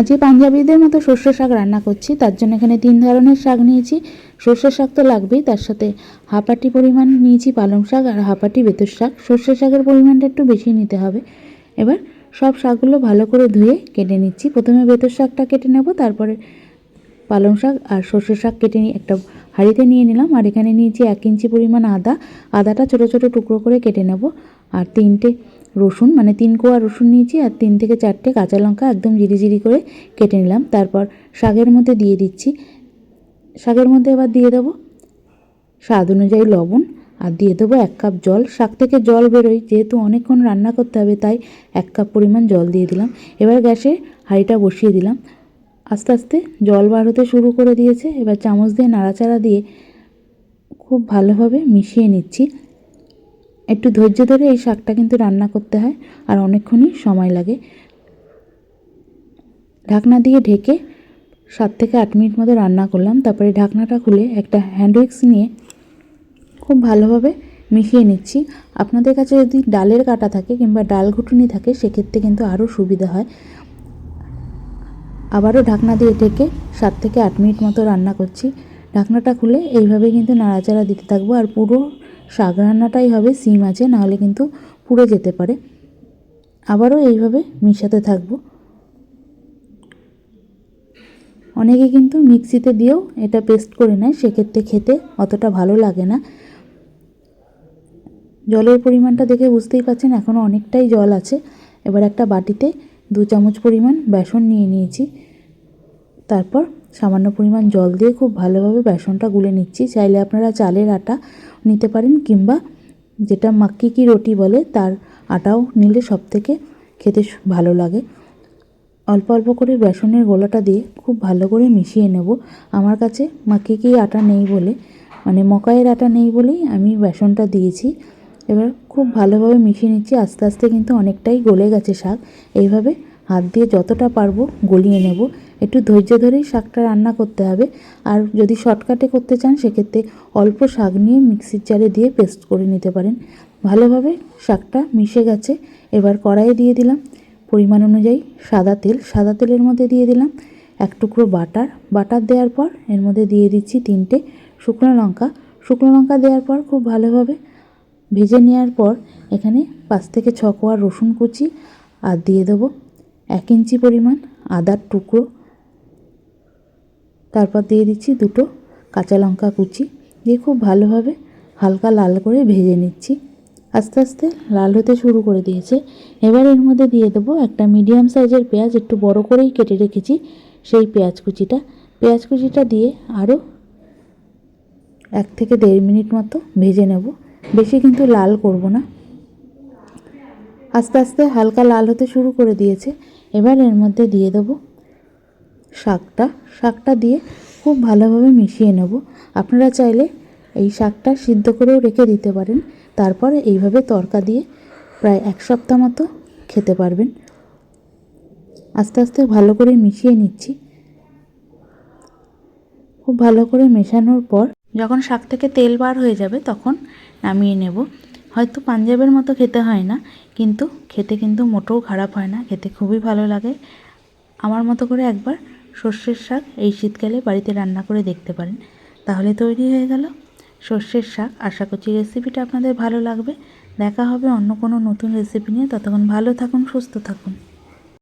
আজকে পাঞ্জাবিদের মতো সর্ষে শাক রান্না করছি, তার জন্য এখানে তিন ধরনের শাক নিয়েছি। সর্ষে শাক তো লাগবেই, তার সাথে হাফাটি পরিমাণ নিয়েছি পালং শাক আর হাফাটি বেতর শাক। সর্ষে শাকের পরিমাণটা একটু বেশি নিতে হবে। এবার সব শাকগুলো ভালো করে ধুয়ে কেটে নিচ্ছি। প্রথমে বেতর শাকটা কেটে নেব, তারপরে পালং শাক আর সর্ষে শাক কেটে নিয়ে একটা হাঁড়িতে নিয়ে নিলাম। আর এখানে নিয়েছি এক ইঞ্চি পরিমাণ আদা। আদাটা ছোটো ছোটো টুকরো করে কেটে নেব। আর তিনটে রসুন মানে তিন কোয়া রসুন নিয়েছি আর তিন থেকে চারটে কাঁচা লঙ্কা একদম জিরি করে কেটে নিলাম। তারপর শাকের মধ্যে দিয়ে দিচ্ছি। শাকের মধ্যে এবার দিয়ে দেবো স্বাদ অনুযায়ী লবণ আর দিয়ে দেবো এক কাপ জল। শাক থেকে জল বেরোয়, যেহেতু অনেকক্ষণ রান্না করতে হবে, তাই এক কাপ পরিমাণ জল দিয়ে দিলাম। এবার গ্যাসে হাঁড়িটা বসিয়ে দিলাম। আস্তে আস্তে জল বার হতে শুরু করে দিয়েছে। এবার চামচ দিয়ে নাড়াচাড়া দিয়ে খুব ভালোভাবে মিশিয়ে নিচ্ছি। একটু ধৈর্য ধরে এই শাকটা কিন্তু রান্না করতে হয় আর অনেকক্ষণই সময় লাগে। ঢাকনা দিয়ে ঢেকে সাত থেকে আট মিনিট মতো রান্না করলাম। তারপরে ঢাকনাটা খুলে একটা হ্যান্ড উইক্স নিয়ে খুব ভালোভাবে মিশিয়ে নিচ্ছি। আপনাদের কাছে যদি ডালের কাটা থাকে কিংবা ডাল ঘুটুনি থাকে, সেক্ষেত্রে কিন্তু আরও সুবিধা হয়। আবারও ঢাকনা দিয়ে ঢেকে সাত থেকে আট মিনিট মতো রান্না করছি। ঢাকনাটা খুলে এইভাবে কিন্তু নাড়াচাড়া দিতে থাকব আর পুরো শাক রান্নাটাই হবে, সিম আছে, নাহলে কিন্তু পুড়ে যেতে পারে। আবারও এইভাবে মিশাতে থাকব। অনেকে কিন্তু মিক্সিতে দিয়েও এটা পেস্ট করে নেয়, সেক্ষেত্রে খেতে অতটা ভালো লাগে না। জলের পরিমাণটা দেখে বুঝতেই পারছেন এখনও অনেকটাই জল আছে। এবার একটা বাটিতে দু চামচ পরিমাণ বেসন নিয়ে নিয়েছি। তারপর সামান্য পরিমাণ জল দিয়ে খুব ভালোভাবে বেসনটা গুলে নিচ্ছি। চাইলে আপনারা চালের আটা নিতে পারেন কিংবা যেটা মাক্কি কি রুটি বলে তার আটাও নিলে সব থেকে খেতে ভালো লাগে। অল্প অল্প করে বেসনের গোলাটা দিয়ে খুব ভালো করে মিশিয়ে নেব। আমার কাছে মাক্কি কি আটা নেই বলে মানে মকাইয়ের আটা নেই বলেই আমি বেসনটা দিয়েছি। এবার খুব ভালোভাবে মিশিয়ে নিচ্ছি। আস্তে আস্তে কিন্তু অনেকটাই গলে গেছে শাক। এইভাবে হাত দিয়ে যতটা পারব গলিয়ে নেব। একটু ধৈর্য ধরেই শাকটা রান্না করতে হবে। আর যদি শর্টকাটে করতে চান, সেক্ষেত্রে অল্প শাক নিয়ে মিক্সির জারে দিয়ে পেস্ট করে নিতে পারেন। ভালোভাবে শাকটা মিশে গেছে। এবার কড়াইয়ে দিয়ে দিলাম। পরিমাণ অনুযায়ী সাদা তেল। সাদা তেলের মধ্যে দিয়ে দিলাম এক টুকরো বাটার। বাটার দেওয়ার পর এর মধ্যে দিয়ে দিচ্ছি তিনটে শুকনো লঙ্কা। শুকনো লঙ্কা দেওয়ার পর খুব ভালোভাবে ভেজে নেওয়ার পর এখানে পাঁচ থেকে ছ কোয়া রসুন কুচি আর দিয়ে দেবো এক ইঞ্চি পরিমাণ আদার টুকরো। তারপর দিয়ে দিচ্ছি দুটো কাঁচা লঙ্কা কুচি। দিয়ে খুব ভালোভাবে হালকা লাল করে ভেজে নিচ্ছি। আস্তে আস্তে লাল হতে শুরু করে দিয়েছে। এবার এর মধ্যে দিয়ে দেবো একটা মিডিয়াম সাইজের পেঁয়াজ, একটু বড় করেই কেটে রেখেছি সেই পেঁয়াজ কুচিটা। পেঁয়াজ কুচিটা দিয়ে আরও এক থেকে দেড় মিনিট মতো ভেজে নেব। বেশি কিন্তু লাল করব না। আস্তে আস্তে হালকা লাল হতে শুরু করে দিয়েছে। এবার এর মধ্যে দিয়ে দেবো শাকটা শাকটা দিয়ে খুব ভালোভাবে মিশিয়ে নেব। আপনারা চাইলে এই শাকটা সিদ্ধ করেও রেখে দিতে পারেন। তারপর এইভাবে তরকা দিয়ে প্রায় এক সপ্তাহ মতো খেতে পারবেন। আস্তে আস্তে ভালো করে মিশিয়ে নিচ্ছি। খুব ভালো করে মেশানোর পর যখন শাক থেকে তেল বার হয়ে যাবে তখন নামিয়ে নেব। হয়তো পাঞ্জাবের মতো খেতে হয় না, কিন্তু খেতে কিন্তু মোটেও খারাপ হয় না। খেতে খুবই ভালো লাগে। আমার মতো করে একবার সর্ষের শাক এই শীতকালে বাড়িতে রান্না করে দেখতে পারেন। তাহলে তৈরি হয়ে গেল সর্ষের শাক। আশা করছি রেসিপিটা আপনাদের ভালো লাগবে। দেখা হবে অন্য কোনো নতুন রেসিপি নিয়ে। ততক্ষণ ভালো থাকুন, সুস্থ থাকুন।